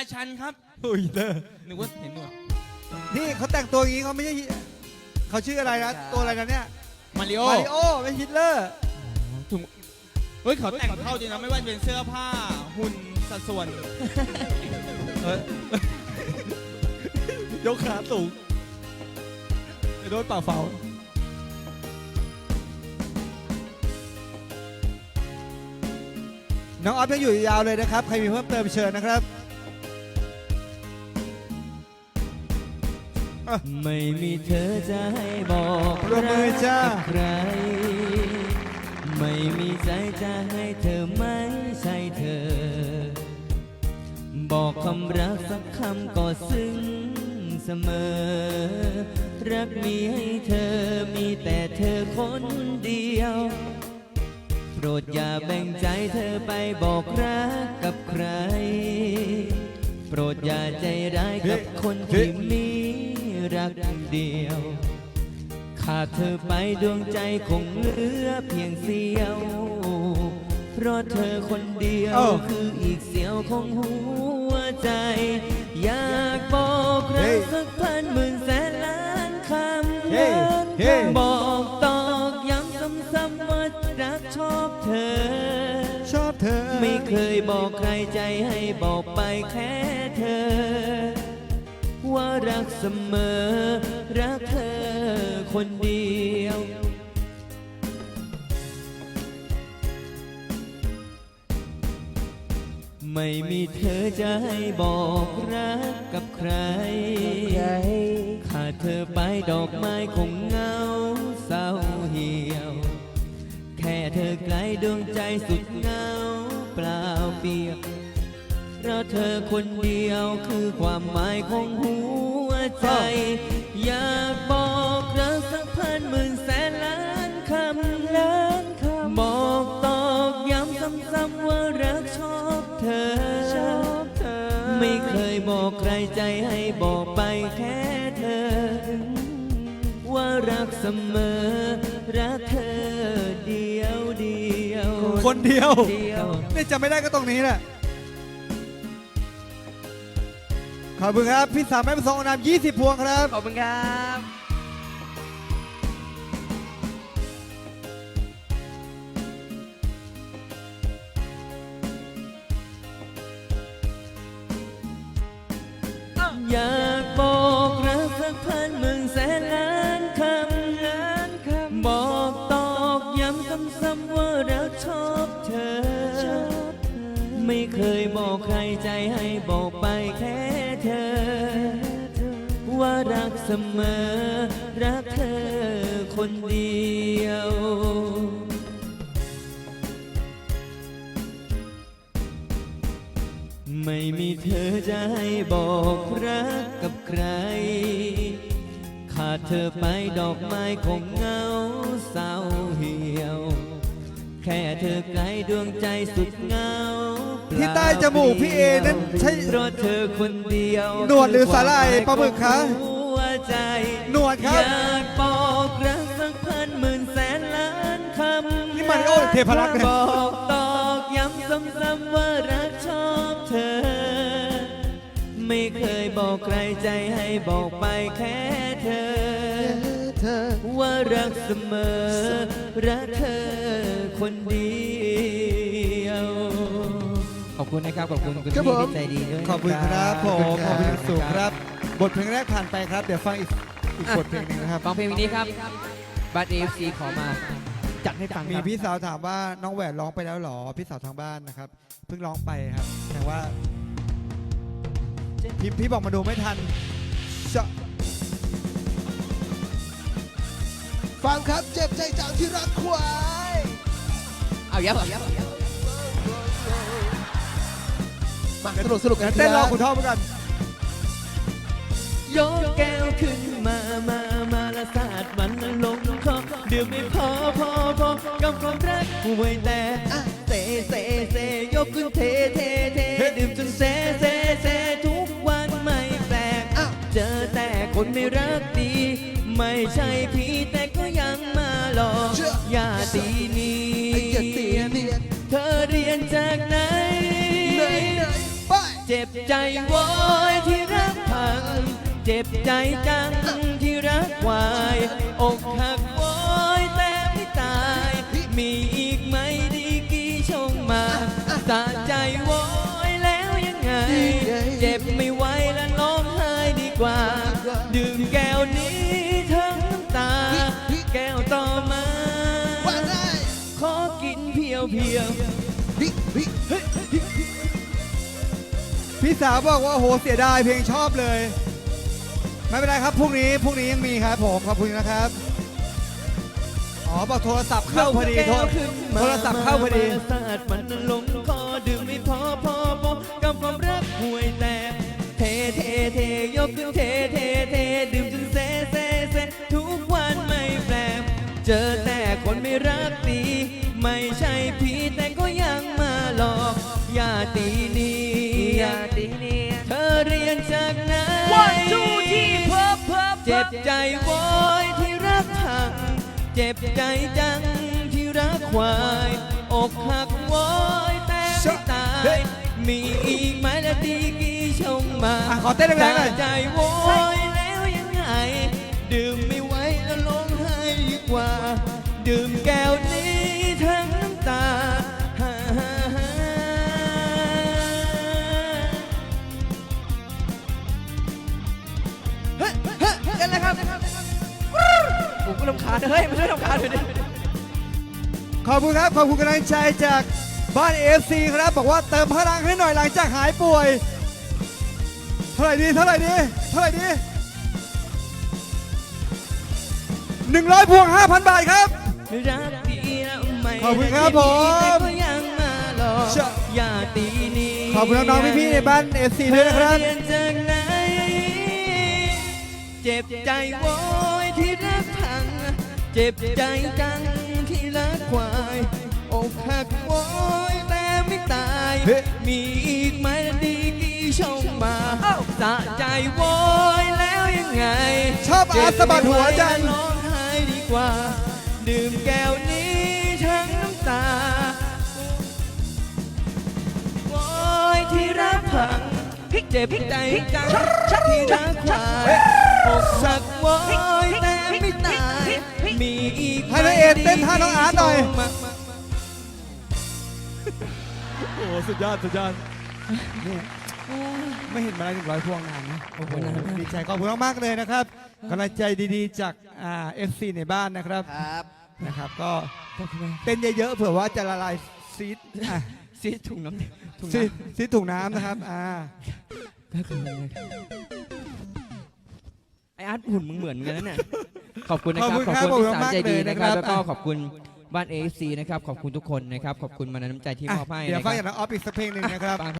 ราชันครับอุ้ยเลอนึกว่าเห็นหนวด นี่เขาแต่งตัวอย่างนี้เขาไม่ใช่เขาชื่ออะไรนะ ตัวอะไรนะเนี่ย มาริโอ มาริโอไม่ฮิตเลอร์ถุงเฮ้ยเขาแต่งเข้าจริงนะ ไม่ว่าจะเป็นเสื้อผ้า หุ่นสัดส่วนเออยกขาสูงไปโดนป่าเฝ้าน้องออฟยังอยู่ยาวเลยนะครับ ใครมีเพิ่มเติมเชิญนะครับ ไม่มีเธอจะให้บอกปรบมือจ้ารักใคร ไม่มีใจจะให้เธอไม่ใช่เธอ บอกคำรักสักคำก็ซึ้งเสมอ รักมีให้เธอมีแต่เธอคนเดียว โปรดอย่าแบ่งใจเธอไปบอกรักกับใคร โปรดอย่าใจร้ายกับคนที่มี รักเดียว ขาดเธอไปดวงใจคงเหลือเพียงเสี้ยว เพราะเธอคนเดียวเอ้าคืออีกเสี้ยวของหัวใจ อยากบอกรัเฮ้กยสักพันหมื่นแสนล้านคำเฮ้เฮ้บอกตอกย้ำซ้ำๆว่ารักชอบเธอ ชอบเธอ ไม่เคยบอกใครใจให้บอกไปแค่เธอ ว่ารักเสมอ รักเธอคนเดียว ไม่มีเธอจะให้บอกรักกับใคร ขาดเธอไปดอกไม้คงเหงาเศร้าเหี่ยว แค่เธอไกลดวงใจสุดเหงาเปล่าเปลี่ยว เพราะเธอคนเดียวคือความหมายของหัวใจ อยากบอกรักสักพันหมื่นแสนล้านคำล้านคำบอกตอกย้ำซ้ำๆว่ารักชอบเธอชอบเธอไม่เคยบอกใครใจให้บอกไปแค่เธอ ว่ารักเสมอ รักเธอเดียวเดียวคนเดียว เดียว นี่จำไม่ได้ก็ตรงนี้แหละ ขอบคุณครับ พี่สามแม่ประสงค์นาม20 พวงครับ ขอบคุณครับ อยากบอกรักสักพันหมื่นแสนล้านคำล้านคำบอกตอกย้ำซ้ำๆว่ารักชอบเธอ ไม่เคยบอกใครใจให้บอกไปแค่ สมอ รักเธอคนเดียว ไม่มีเธอจะให้บอกรักกับใคร ขาดเธอไปดอกไม้คงเหงาเศร้าเหี่ยว แค่เธอไกลดวงใจสุดเหงาที่ใต้จมูกพี่เอนั้นใช่เพราะเธอคนเดียว หนวดหรือสาหร่ายปลาหมึกคะหัว ใจ หนวดครับอยากบอกรักสักพันหมื่นแสนล้านคำนี่มาริโอหรือเทพรักษ์เนี่ย บอกตอกย้ำซ้ำๆว่ารักชอบเธอ ไม่เคยบอกใครใจให้บอกไปแค่เธอว่ารักเสมอ รักเธอคนเดียวขอบ คุณนะครับ ขอบคุณคุณครับพี่ผมที่ใจดีด้วยขอบคุณครับผมขอบคุณสูงครับบบทเพลงแรกผ่านไปครับ เดี๋ยวฟังอีกอีกบทเพลงหนึงนะครับ ฟังเพลงนี้ครับบัตเอฟซีขอมา จัดให้ฟังมีครับพี่สาวถามว่าน้องแหวนร้องไปแล้วเหรอ พี่สาวทางบ้านนะครับ เพิ่งร้องไปครับ แต่ว่า พี่พี่บอกมาดูไม่ทันชะฟังครับเจ็บใจจังที่รักควาย เอายับเอายับเอายับ มาสนุกสนุกกันนะเต้นรอที่คุณท่อมกันยกแก้วขึ้นมามา มาและสาดมันลงคอดื่มไม่พอพอพอกับความรักห่วยแต่เซเซเซยกขึ้นเทเทเทดื่มจนเซเซเซทุกวันไม่แปลกอ้าวเจอแต่คนไม่รักดี ไม่ใช่พี่แต่ก็ยังมาหลอกอย่าตีนี ใจโวอยที่รักพัง เจ็บใจจังที่รักวายอกหักโวยแต่ไม่ตาย มีอีกไหมดีกี่ชงมาสะใจโวยแล้วยังไง เจ็บไม่ไหวแล้วร้องไห้ดีกว่า ดื่มแก้วนี้ทั้งน้ำตา แก้วต่อมาว่าได้ขอกินเพียวเพียวฮิฮิเฮ้ย พี่สาวบอกว่าโอ้โหเสียดายเพลงชอบเลย ไม่เป็นไรครับพรุ่งนี้พรุ่งนี้ยังมีครับผมขอบคุณนะครับอ๋อบอกโทรศัพท์เข้าพอดีโทรขึ้นมาโทรศัพท์เข้าพอดีมสาดมันลงคอดื่มไม่พอพอพอกับความรักห่วยแตกเทเทเทยกขึ้นเทเทเทดื่มจนเซเซเซทุกวันไม่แปลกเจอแต่คนไม่รักดี ไม่ใช่พี่แต่ก็ยังมาหลอกอย่าตีนีอ ย่าตีนีเธอเรียนจากไหน One, two, three เพิ่มเพิ่มเจ็บใจโวอยที่รักพัง เจ็บใจจังที่รักควาย อกหักโวอยแต่ไม่ตาเฮ้ยยมีอีกไหมละดีกี่ชงมาอะขอเต้นแรงๆหน่อยสะใจโวย ช่วยรำคาญหน่อยดิขอบคุณครับ ขอบคุณกำลังใจจากบ้านเอฟซีครับ บอกว่าเติมพลังให้หน่อยหลังจากหายป่วย เท่าไหร่ดี เท่าไหร่ดี เท่าไหร่ดีหนึ่งร้อยพวงห้าพันบาทครับ รักดีแล้วไม่ขอบคุณครับผม แต่ก็ยังมาหลอกอย่าตีนี้ขอบคุณน้องๆพี่ๆในบ้านเอฟซีด้วยนะครับ เธอเรียนจากไหนเจ็บใจโวยที่ เจ็บใจจังที่รักควายอกหักโวยแต่ไม่ตาย เฮ้ยมีอีกไหมดีกี่ชงมาสะใจโวยแล้วยังไงชอบอาร์ตสะบัดหัวจังร้องไห้ดีกว่า ดื่มแก้วนี้ทั้งน้ำตา โอยที่รักพังเจ็บใจจังที่รักควายอกหักโวยแต่ไม่ตายมีอีก ให้น้องเอ็ดเต้นท่าน้องอาร์ตหน่อยมาโอ้สุดยอดสุดยอดนี่ไม่เห็นมาได้หนึ่งร้อยพวงนานนะโอ้โหดีใจขอบคุณมากๆเลยนะครับกำลังใจดีๆ จากอ่าเอฟซีในบ้านนะครับครับ นะครับ ก็เต้นเยอะๆเผื่อว่าจะละลายซีดอะซีถุงน้ำถุงซีดน้ำซีดถุงน้ำนะครับอ่าไออาร์ตหุ่นมึงเหมือนกันนะเนี่ย ขอบคุณนะคขรัอบบคุณขอบครับคุณขอบคุณที่สามมากใจเลดียนะนะคครัรับบแล้วก็ขอบคุณบ้านเอฟซีนะครับ ขอบคุณทุกคนนะครับ ขอบคุณมาในน้ำใจที่มอบให้เดี๋ยวนะคฟังรับจากน้องออฟอีกสักเพลงหนึ่งนะครับ